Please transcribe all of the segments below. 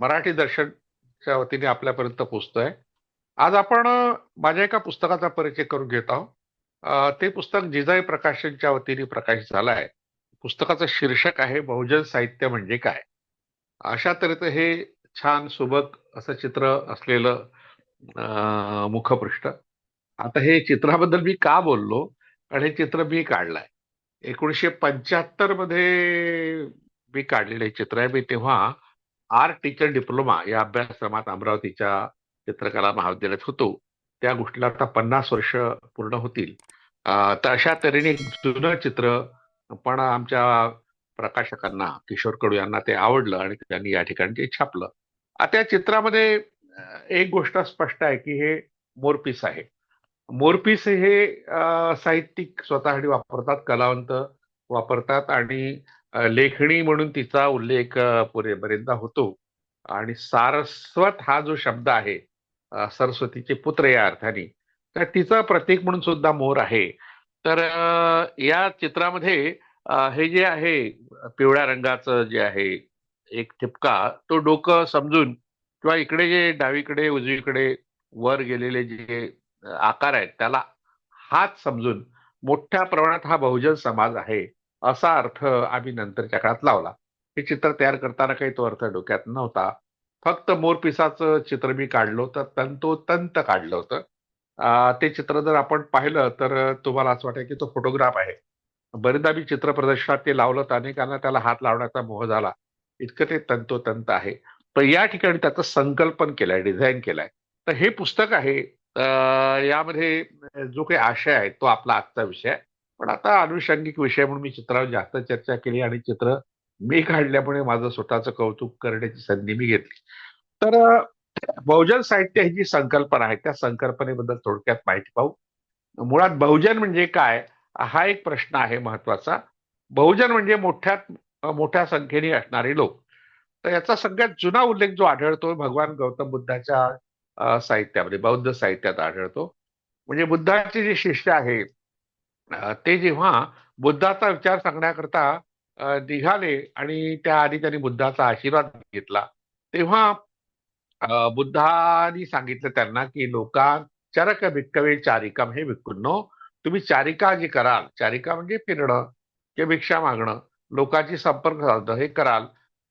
मराठी दर्शनच्या वतीने आपल्यापर्यंत पोचतोय. आज आपण माझ्या एका पुस्तकाचा परिचय करून घेत आहोत. ते पुस्तक जिजाई प्रकाशनच्या वतीने प्रकाशित झालं आहे. पुस्तकाचं शीर्षक आहे बहुजन साहित्य म्हणजे काय? अशा तऱ्हेचं हे छान सुबक असं चित्र असलेलं मुखपृष्ठ. आता हे चित्राबद्दल मी का बोललो? कारण हे चित्र मी काढलंय. एकोणीसशे पंच्याहत्तरमध्ये मी काढलेलं हे चित्र आहे. मी तेव्हा आर्ट टीचर डिप्लोमा या अभ्यासक्रमात अमरावतीच्या चित्रकला महाविद्यालयात होतो. त्या गोष्टीला आता पन्नास वर्ष पूर्ण होतील. तर अशा तऱ्हेने जुनं चित्र पण आमच्या प्रकाशकांना किशोर कडू यांना ते आवडलं आणि त्यांनी या ठिकाणी ते छापलं. आता या चित्रामध्ये एक गोष्ट स्पष्ट आहे की हे मोरपीस आहे. मोरपीस हे साहित्यिक स्वतःसाठी वापरतात कलावंत वापरतात आणि लेखणी म्हणून तिचा उल्लेख पुरे बरेचदा होतो. आणि सारस्वत हा जो शब्द आहे सरस्वतीचे पुत्र या अर्थाने तर तिचं प्रतीक म्हणून सुद्धा मोर आहे. तर या चित्रामध्ये हे जे आहे पिवळ्या रंगाचं जे आहे एक ठिपका तो डोकं समजून किंवा इकडे जे डावीकडे उजवीकडे वर गेलेले जे आकार आहेत त्याला हात समजून मोठ्या प्रमाणात हा बहुजन समाज आहे. असा अर्थ आम्ही नंतरच्या काळात लावला. हे चित्र तयार करताना काही तो अर्थ डोक्यात नव्हता. फक्त मोरपिसाचं चित्र मी काढलं होतं तंतोतंत काढलं होतं. ते चित्र जर आपण पाहिलं तर तुम्हाला असं वाटेल की तो फोटोग्राफ आहे. बरेचदा मी चित्र प्रदर्शनात ते लावलं तर अनेकांना त्याला हात लावण्याचा मोह झाला. इतकं ते तंतोतंत आहे. पण या ठिकाणी त्याचं संकल्पन केलंय डिझाईन केलंय. तर हे पुस्तक आहे. यामध्ये जो काही आशय आहे तो आपला आजचा विषय आहे. पण आता अनुषंगिक विषय म्हणून मी चित्रावर जास्त चर्चा केली आणि चित्र मी काढल्यामुळे माझं स्वतःचं कौतुक करण्याची संधी मी घेतली. तर बहुजन साहित्य ही जी संकल्पना आहे त्या संकल्पनेबद्दल थोडक्यात माहिती पाहू. मुळात बहुजन म्हणजे काय? हा एक प्रश्न आहे महत्त्वाचा बहुजन म्हणजे मोठ्यात मोठ्या संख्येने असणारे लोक. तर याचा सगळ्यात जुना उल्लेख जो आढळतो भगवान गौतम बुद्धाच्या साहित्यामध्ये बौद्ध साहित्यात आढळतो. म्हणजे बुद्धाचे जे शिष्य आहे ते जेव्हा बुद्धाचा विचार सांगण्याकरता निघाले आणि त्याआधी त्यांनी बुद्धाचा आशीर्वाद घेतला तेव्हा बुद्धानी बुद्धांनी सांगितलं त्यांना की लोका चरक भिक्कवे चारिकाम हे भिक्खूंनो तुम्ही चारिका जी कराल चारिका म्हणजे फिरणं किंवा भिक्षा मागणं लोकांची संपर्क साधणं हे कराल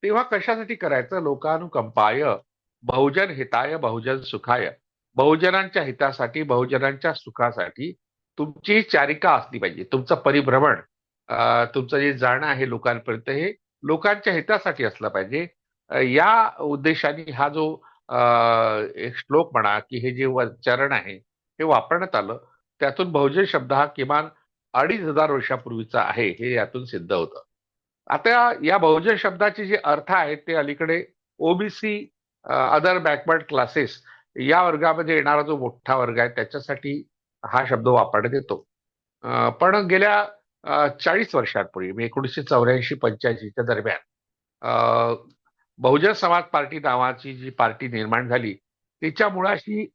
तेव्हा कशासाठी करायचं? लोकानुकंपाय बहुजन हिताय बहुजन सुखाय बहुजनांच्या हितासाठी बहुजनांच्या सुखासाठी तुमची चारिका असली पाहिजे तुमचं परिभ्रमण तुमचं जे जाणं आहे लोकांपर्यंत हे लोकांच्या हितासाठी असलं पाहिजे. या उद्देशाने हा जो एक श्लोक म्हणा की हे जे व- चरण आहे हे वापरण्यात आलं त्यातून बहुजन शब्द हा किमान अडीच हजार वर्षापूर्वीचा आहे हे यातून सिद्ध होतं. आता या बहुजन शब्दाचे जे अर्थ आहेत ते अलीकडे ओबीसी अदर बॅकवर्ड क्लासेस या वर्गामध्ये येणारा जो मोठा वर्ग आहे त्याच्यासाठी हा शब्द वापरण्यात येतो. पण गेल्या चाळीस वर्षांपूर्वी म्हणजे एकोणीसशे चौऱ्याऐंशी पंच्याऐंशीच्या दरम्यान बहुजन समाज पार्टी नावाची जी पार्टी निर्माण झाली तिच्या मुळाशी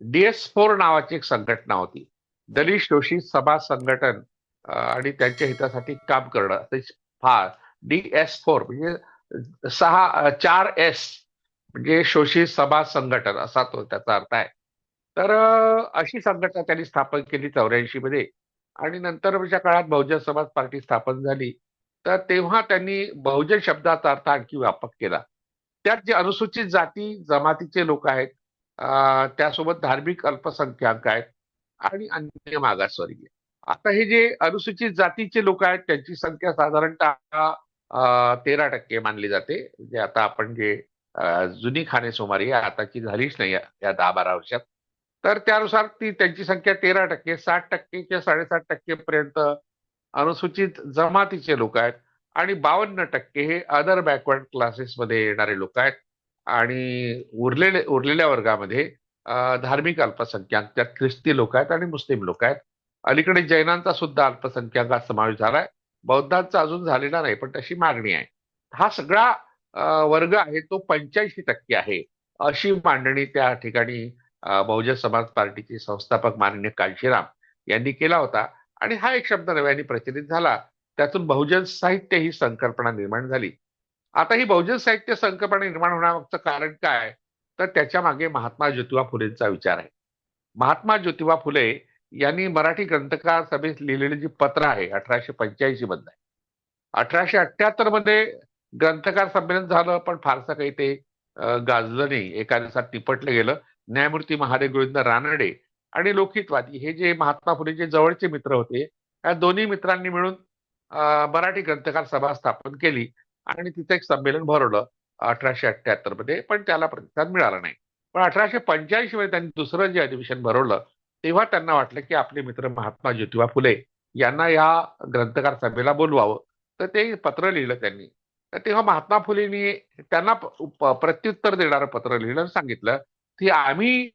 डीएस फोर नावाची एक संघटना होती. दलित शोषित समाज संघटन आणि त्यांच्या हितासाठी काम करणं फार डी एस फोर म्हणजे सहा चार एस म्हणजे शोषित समाज संघटन असा तो त्याचा अर्थ आहे. तर अशी संघटना त्यांनी स्थापन केली चौऱ्याऐंशी मध्ये. आणि नंतरच्या काळात बहुजन समाज पार्टी स्थापन झाली. तर तेव्हा त्यांनी बहुजन शब्दाचा अर्थ आणखी व्यापक केला. त्यात जे अनुसूचित जाती जमातीचे लोक आहेत त्यासोबत धार्मिक अल्पसंख्याक आहेत आणि अन्य मागासवर्गीय. आता हे जे अनुसूचित जातीचे लोक आहेत त्यांची संख्या साधारणतः तेरा टक्के मानली जाते. म्हणजे आता आपण जे जुनी खाणे सुमारी आताची झालीच नाही या दहा बारा वर्षात. तर त्यानुसार ती त्यांची संख्या तेरा टक्के साठ टक्के किंवा साडेसाठ टक्के पर्यंत अनुसूचित जमातीचे लोक आहेत. आणि बावन्न टक्के हे अदर बॅकवर्ड क्लासेसमध्ये येणारे लोक आहेत. आणि उरलेले उरलेल्या वर्गामध्ये धार्मिक अल्पसंख्याक त्यात ख्रिस्ती लोक आहेत आणि मुस्लिम लोक आहेत. अलीकडे जैनांचा सुद्धा अल्पसंख्याकात समावेश झालाय बौद्धांचा अजून झालेला नाही पण तशी मागणी आहे. हा सगळा वर्ग आहे तो पंच्याऐंशी टक्के आहे. अशी मांडणी त्या ठिकाणी बहुजन समाज पार्टीचे संस्थापक माननीय कांशीराम यांनी केला होता. आणि हा एक शब्द नव्याने प्रचलित झाला. त्यातून बहुजन साहित्य ही संकल्पना निर्माण झाली. आता ही बहुजन साहित्य संकल्पना निर्माण होण्यामागचं कारण काय? तर त्याच्यामागे महात्मा ज्योतिबा फुलेंचा विचार आहे. महात्मा ज्योतिबा फुले यांनी मराठी ग्रंथकार सभेत लिहिलेली जी पत्र आहे अठराशे पंच्याऐंशी मध्ये अठराशे अठ्याहत्तरमध्ये ग्रंथकार संमेलन झालं पण फारसं काही ते गाजलं नाही. एका दिवसात तिपटलं गेलं. न्यायमूर्ती महादेव गोविंद रानडे आणि लोकहितवादी हे जे महात्मा फुलेचे जवळचे मित्र होते या दोन्ही मित्रांनी मिळून मराठी ग्रंथकार सभा स्थापन केली आणि तिथे एक संमेलन भरवलं अठराशे अठ्ठ्याहत्तरमध्ये पण त्याला प्रतिसाद मिळाला नाही. पण अठराशे पंच्याऐंशी मध्ये त्यांनी दुसरं जे अधिवेशन भरवलं तेव्हा त्यांना वाटलं की आपले मित्र महात्मा ज्योतिबा फुले यांना या ग्रंथकार सभेला बोलवावं. तर ते पत्र लिहिलं त्यांनी. तर तेव्हा महात्मा फुलेंनी त्यांना प्रत्युत्तर देणारं पत्र लिहिलं सांगितलं ती आम्ही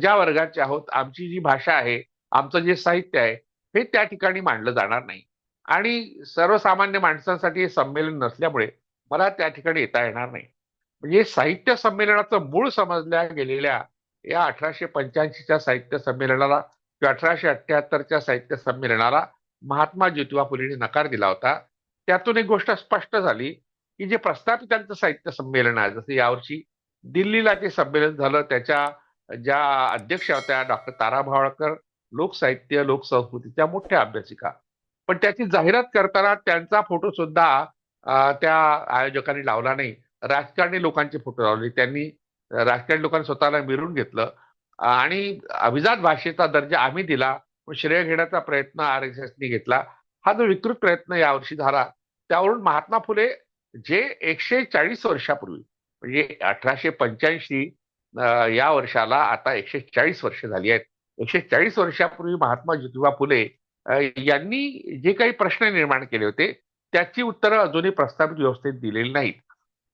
ज्या वर्गाचे आहोत आमची जी भाषा आहे आमचं जे साहित्य आहे हे त्या ठिकाणी मांडलं जाणार नाही. आणि सर्वसामान्य माणसांसाठी हे संमेलन नसल्यामुळे मला त्या ठिकाणी येता येणार नाही. म्हणजे साहित्य संमेलनाचं मूळ समजल्या गेलेल्या या अठराशे पंच्याऐंशीच्या साहित्य संमेलनाला किंवा अठराशे अठ्याहत्तरच्या साहित्य संमेलनाला महात्मा ज्योतिबा फुलेने नकार दिला होता. त्यातून एक गोष्ट स्पष्ट झाली की जे प्रस्थापितांचं साहित्य संमेलन आहे जसं यावर्षी दिल्लीला जे संमेलन झालं त्याच्या ज्या अध्यक्ष होत्या डॉक्टर तारा भावळकर लोकसाहित्य लोकसंस्कृतीच्या मोठ्या अभ्यासिका. पण त्याची जाहिरात करताना त्यांचा फोटो सुद्धा त्या आयोजकांनी लावला नाही. राजकारणी लोकांचे फोटो लावले. त्यांनी राजकारणी लोकांनी स्वतःला मिळून घेतलं. आणि अभिजात भाषेचा दर्जा आम्ही दिला. श्रेय घेण्याचा प्रयत्न आर एस एसनी घेतला. हा जो विकृत प्रयत्न यावर्षी झाला त्यावरून महात्मा फुले जे एकशे चाळीस वर्षापूर्वी म्हणजे अठराशे पंच्याऐंशी या वर्षाला आता एकशे चाळीस वर्ष झाली आहेत. एकशे चाळीस वर्षापूर्वी महात्मा ज्योतिबा फुले यांनी जे काही प्रश्न निर्माण केले होते त्याची उत्तरं अजूनही प्रस्तावित व्यवस्थेत दिलेली नाहीत.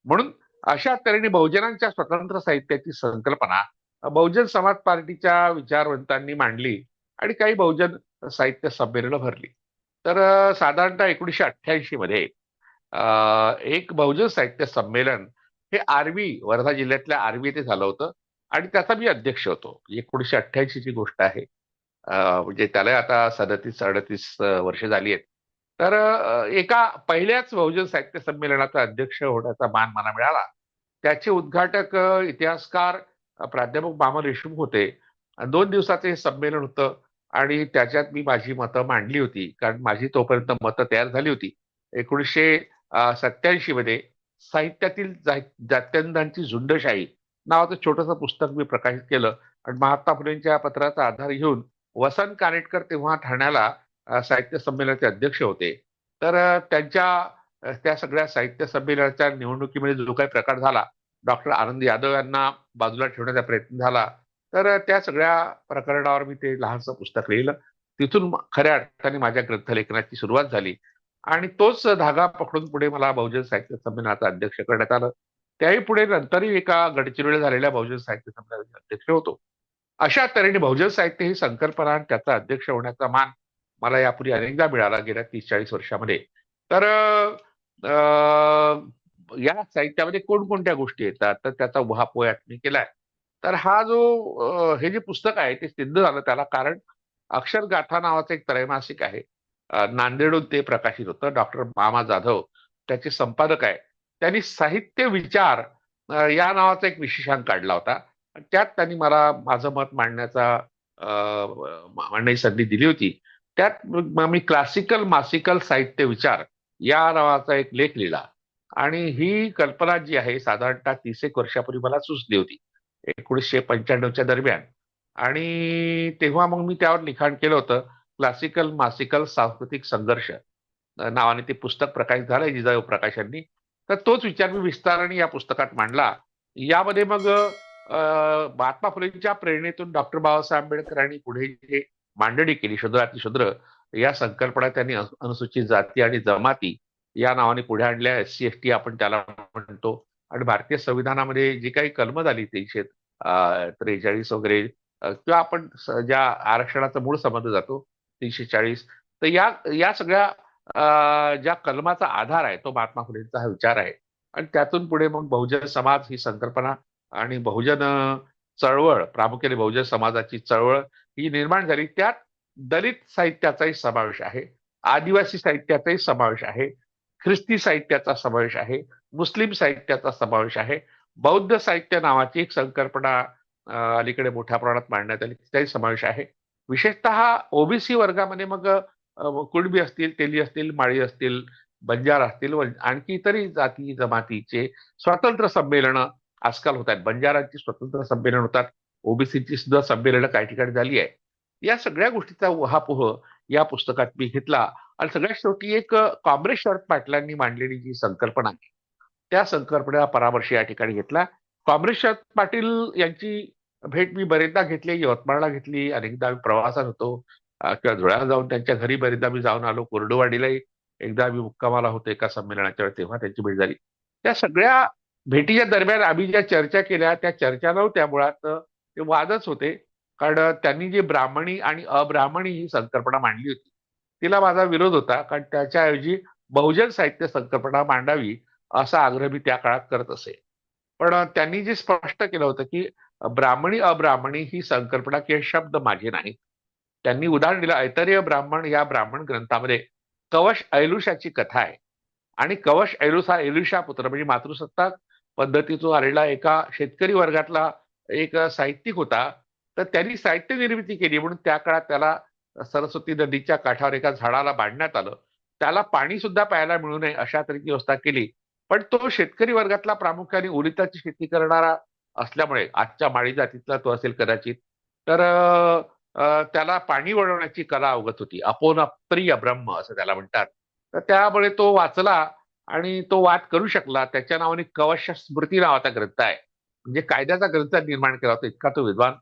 म्हणून अशा तऱ्हेने बहुजनांच्या स्वतंत्र साहित्याची संकल्पना बहुजन समाज पार्टीच्या विचारवंतांनी मांडली आणि काही बहुजन साहित्य संमेलनं भरली. तर साधारणतः एकोणीशे अठ्ठ्याऐंशी मध्ये एक बहुजन साहित्य संमेलन हे आर्वी वर्धा जिल्ह्यातल्या आर्वी येथे झालं होतं. आणि त्याचा मी अध्यक्ष होतो. म्हणजे एकोणीशे अठ्ठ्याऐंशीची गोष्ट आहे. म्हणजे त्याला आता सदतीस अडतीस वर्ष झाली आहेत. तर एका पहिल्याच बहुजन साहित्य संमेलनाचा अध्यक्ष होण्याचा मान मला मिळाला. त्याचे उद्घाटक इतिहासकार प्राध्यापक मामा देशमुख होते. दोन दिवसाचे हे संमेलन होतं. आणि त्याच्यात मी माझी मतं मांडली होती. कारण माझी तोपर्यंत मतं तयार झाली होती. एकोणीसशे सत्याऐंशी मध्ये साहित्यातील जात्यांधांची झुंडशाही नावाचं छोटंसं पुस्तक मी प्रकाशित केलं. आणि महात्मा फुलेंच्या पत्राचा आधार घेऊन वसंत कानेटकर तेव्हा ठाण्याला साहित्य संमेलनाचे अध्यक्ष होते. तर त्यांच्या त्या सगळ्या साहित्य संमेलनाच्या निवडणुकीमध्ये जो काही प्रकार झाला डॉक्टर आनंद यादव यांना बाजूला ठेवण्याचा प्रयत्न झाला. तर त्या सगळ्या प्रकरणावर मी ते लहानसं पुस्तक लिहिलं. तिथून खऱ्या अर्थाने माझ्या ग्रंथलेखनाची सुरुवात झाली. आणि तोच धागा पकडून पुढे मला बहुजन साहित्य संमेलनाचा अध्यक्ष करण्यात आलं. त्याही पुढे नंतरही एका गडचिरोली झालेल्या बहुजन साहित्य संमेलनाचे अध्यक्ष होतो. अशा तऱ्हेने बहुजन साहित्य ही संकल्पना आणि त्याचा अध्यक्ष होण्याचा मान मला यापूर्वी अनेकदा मिळाला गेल्या तीस चाळीस वर्षामध्ये. तर या साहित्यामध्ये कोणकोणत्या गोष्टी येतात? तर त्याचा उहापोह मी केलाय. तर हा जो हे जे पुस्तक आहे ते सिद्ध झालं त्याला कारण अक्षरगाथा नावाचं एक त्रैमासिक आहे. नांदेडून ते प्रकाशित होतं. डॉक्टर मामा जाधव त्याचे संपादक आहे त्यांनी साहित्य विचार या नावाचा एक विशेषांक काढला होता. त्यात त्यांनी मला माझं मत मांडण्याचा मांडण्याची संधी दिली होती. त्यात मी क्लासिकल मासिकल साहित्य विचार या नावाचा एक लेख लिहिला. आणि ही कल्पना जी आहे साधारणतः तीस एक वर्षापूर्वी मला सुचली होती एकोणीसशे पंच्याण्णवच्या दरम्यान. आणि तेव्हा मग मी त्यावर लिखाण केलं होतं. क्लासिकल मासिकल सांस्कृतिक संघर्ष. नावाने ते पुस्तक प्रकाशित झालंय जिजाऊ प्रकाशांनी तर तोच विचार मी विस्ताराने या पुस्तकात मांडला. यामध्ये मग महात्मा फुलेंच्या प्रेरणेतून डॉक्टर बाबासाहेब आंबेडकरांनी पुढे जे मांडणी केली शूद्राती शूद्र या संकल्पना त्यांनी अनुसूचित जाती आणि जमाती या नावाने पुढे आणल्या. एस सी एस टी आपण त्याला म्हणतो. आणि भारतीय संविधानामध्ये जी काही कलम झाली तीनशे त्रेचाळीस वगैरे किंवा आपण ज्या आरक्षणाचा मूळ संबंध जातो तीनशे चाळीस. तर या या सगळ्या ज्या कलमाचा आधार आहे तो महात्मा फुलेंचा हा विचार आहे. आणि त्यातून पुढे मग बहुजन समाज ही संकल्पना आणि बहुजन चळवळ प्रामुख्याने बहुजन समाजाची चळवळ ही निर्माण झाली. त्यात दलित साहित्याचाही समावेश आहे आदिवासी साहित्याचाही समावेश आहे ख्रिस्ती साहित्याचा समावेश आहे मुस्लिम साहित्याचा समावेश आहे बौद्ध साहित्य नावाची एक संकल्पना अलीकडे मोठ्या प्रमाणात मांडण्यात आली त्याही समावेश आहे. विशेषतः ओबीसी वर्गामध्ये मग कुणबी असतील तेली असतील माळी असतील बंजार असतील व आणखी इतरही जाती जमातीचे स्वतंत्र संमेलन आजकाल होत आहेत. बंजारांची स्वतंत्र संमेलन होतात. ओबीसीची सुद्धा संमेलनं काही ठिकाणी झाली आहे या सगळ्या गोष्टीचा उहापोह या पुस्तकात मी घेतला. आणि सगळ्यात शेवटी एक काँग्रेस शरद पाटलांनी मांडलेली जी संकल्पना आहे त्या संकल्पनेला परामर्श या ठिकाणी घेतला. काँग्रेस शरद पाटील यांची भेट मी बरेचदा घेतली यवतमाळला घेतली अनेकदा मी प्रवासात होतो किंवा धुळ्याला जाऊन त्यांच्या घरी बरेचदा मी जाऊन आलो. कोरडवाडीलाही एकदा मी मुक्कामाला होतो एका संमेलनाच्या वेळी तेव्हा त्यांची भेट झाली. त्या सगळ्या भेटीच्या दरम्यान आम्ही ज्या चर्चा केल्या त्या चर्चा नव्हत्या मुळात ते वादच होते. कारण त्यांनी जी ब्राह्मणी आणि अब्राह्मणी ही संकल्पना मांडली होती तिला माझा विरोध होता. कारण त्याच्याऐवजी बहुजन साहित्य संकल्पना मांडावी असा आग्रह मी त्या काळात करत असे. पण त्यांनी जे स्पष्ट केलं होतं की ब्राह्मणी अब्राह्मणी ही संकल्पना किंवा शब्द माझे नाहीत. त्यांनी उदाहरण दिलं ऐतरीय ब्राह्मण या ब्राह्मण ग्रंथामध्ये कवश ऐलुषाची कथा आहे. आणि कवश ऐलुस हा ऐलुषा पुत्र म्हणजे मातृसत्ताक पद्धतीतून आलेला एका शेतकरी वर्गातला एक साहित्यिक होता. तर त्यांनी साहित्य निर्मिती केली म्हणून त्या काळात त्याला सरस्वती नदीच्या काठावर एका झाडाला बांधण्यात आलं. त्याला पाणी सुद्धा प्यायला मिळू नये अशा तऱ्हेची व्यवस्था केली. पण तो शेतकरी वर्गातला प्रामुख्याने उलिताची शेती करणारा असल्यामुळे आजच्या माळी जातीतला तो असेल कदाचित. तर त्याला पाणी वळवण्याची कला अवगत होती. अपोन प्रिय ब्रह्म असं त्याला म्हणतात. तर त्यामुळे तो वाचला आणि तो वाद करू शकला. त्याच्या नावाने कवश स्मृती नावाचा ग्रंथ आहे. म्हणजे कायद्याचा ग्रंथ निर्माण केला होता. इतका तो विद्वान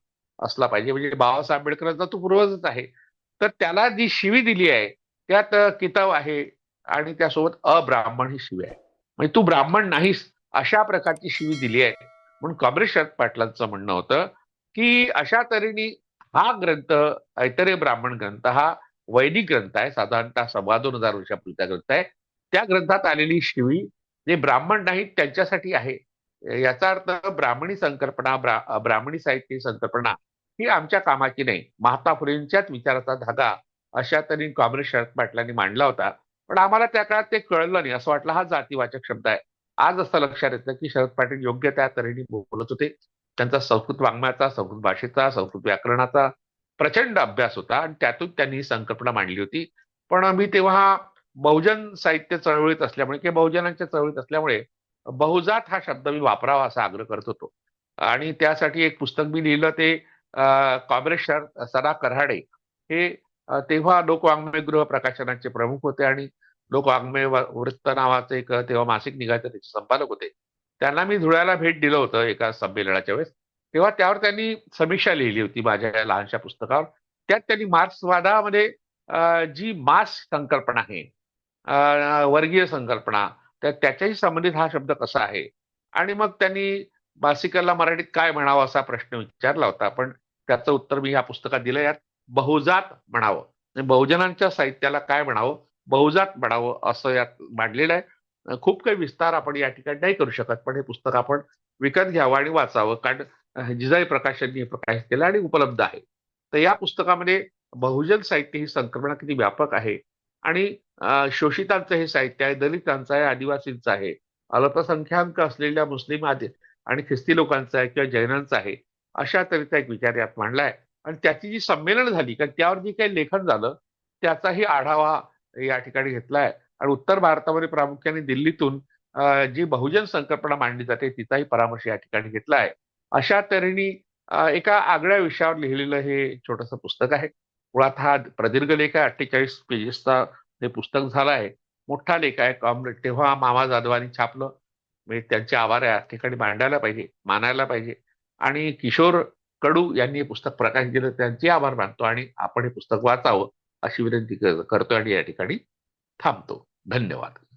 असला पाहिजे. म्हणजे बाबासाहेब आंबेडकरांचा तो पूर्वजच आहे. तर त्याला जी शिवी दिली आहे त्यात किताब आहे आणि त्यासोबत अब्राह्मण ही शिवी आहे. म्हणजे तू ब्राह्मण नाहीस अशा प्रकारची शिवी दिली आहे. म्हणून काँग्रेस शरद पाटलांचं म्हणणं होतं की अशा तऱ्हेने हा ग्रंथ ऐतरे ब्राह्मण ग्रंथ हा वैदिक ग्रंथ आहे साधारणतः सव्वा दोन हजार वर्षापूर्वीचा ग्रंथ आहे त्या ग्रंथात आलेली शिवी जे ब्राह्मण नाहीत त्यांच्यासाठी आहे. याचा अर्थ ब्राह्मणी संकल्पना ब्रा ब्राह्मणी साहित्य संकल्पना ही आमच्या कामाची नाही. महात्मा फुलेंच्याच विचाराचा धागा अशा तऱ्हेने काँग्रेस शरद पाटलांनी मांडला होता. पण आम्हाला त्या काळात ते कळलं नाही. असं वाटलं हा जातीवाचक शब्द आहे. आज असं लक्षात येतं की शरद पाटील योग्य त्या तऱ्हेने बोलत होते. त्यांचा संस्कृत वाङ्मयाचा संस्कृत भाषेचा संस्कृत व्याकरणाचा प्रचंड अभ्यास होता आणि त्यातून त्यांनी ही संकल्पना मांडली होती. पण मी तेव्हा बहुजन साहित्य चळवळीत असल्यामुळे किंवा बहुजनांच्या चळवळीत असल्यामुळे बहुजात हा शब्द मी वापरावा असा आग्रह करत होतो. आणि त्यासाठी एक पुस्तक मी लिहिलं ते कॉम्रेड शरद सदा कराडे. हे तेव्हा लोकवाङ्मयगृह प्रकाशनाचे प्रमुख होते आणि लोक वाङ्मय वृत्त नावाचं एक तेव्हा मासिक निघायचं त्याचे संपादक होते. त्यांना मी धुळ्याला भेट दिलं होतं एका संमेलनाच्या वेळेस. तेव्हा त्यावर त्यांनी समीक्षा लिहिली होती माझ्या या लहानशा पुस्तकावर. त्यात त्यांनी मार्क्सवादामध्ये जी मास संकल्पना आहे वर्गीय संकल्पना तर त्याच्याशी संबंधित हा शब्द कसा आहे? आणि मग त्यांनी मासिकाला मराठीत काय म्हणावं असा प्रश्न विचारला होता. पण त्याचं उत्तर मी या पुस्तकात दिलं यात. बहुजात म्हणावं. बहुजनांच्या साहित्याला काय म्हणावं? बहुजात म्हणावं असं यात मांडलेलं आहे. खूप काही विस्तार आपण या ठिकाणी नाही करू शकत पण हे पुस्तक आपण विकत घ्यावं आणि वाचावं. कारण जिजाई प्रकाशनने हे प्रकाशित केलं आणि उपलब्ध आहे. तर या पुस्तकामध्ये बहुजन साहित्य ही संक्रमण किती व्यापक आहे आणि शोषितांचं हे साहित्य आहे दलितांचं आहे आदिवासींचं आहे अल्पसंख्याक असलेल्या मुस्लिम आदि आणि ख्रिस्ती लोकांचं आहे किंवा जैनांचं आहे अशा तऱ्हेचा एक विचार यात मांडलाय आणि त्याची जी संमेलन झाली कारण त्यावर जी काही लेखन झालं त्याचाही आढावा या ठिकाणी घेतलाय. आणि उत्तर भारतामध्ये प्रामुख्याने दिल्लीतून जी बहुजन संकल्पना मांडली जाते तिचाही परामर्श या ठिकाणी घेतला आहे अशा तऱ्हेने एका आगळ्या विषयावर लिहिलेलं हे छोटंसं पुस्तक आहे. मुळात हा प्रदीर्घ लेख आहे अठ्ठेचाळीस पेजेसचा हे पुस्तक झालं आहे. मोठा लेख आहे कॉम्रेड तेव्हा मामा जाधवांनी छापलं. म्हणजे त्यांचे आभार या ठिकाणी मांडायला पाहिजे मानायला पाहिजे. आणि किशोर कडू यांनी हे पुस्तक प्रकाशित केलं त्यांचे आभार मानतो आणि आपण हे पुस्तक वाचावं. अशी विनंती कर- करतो आणि या ठिकाणी थांबतो. धन्यवाद.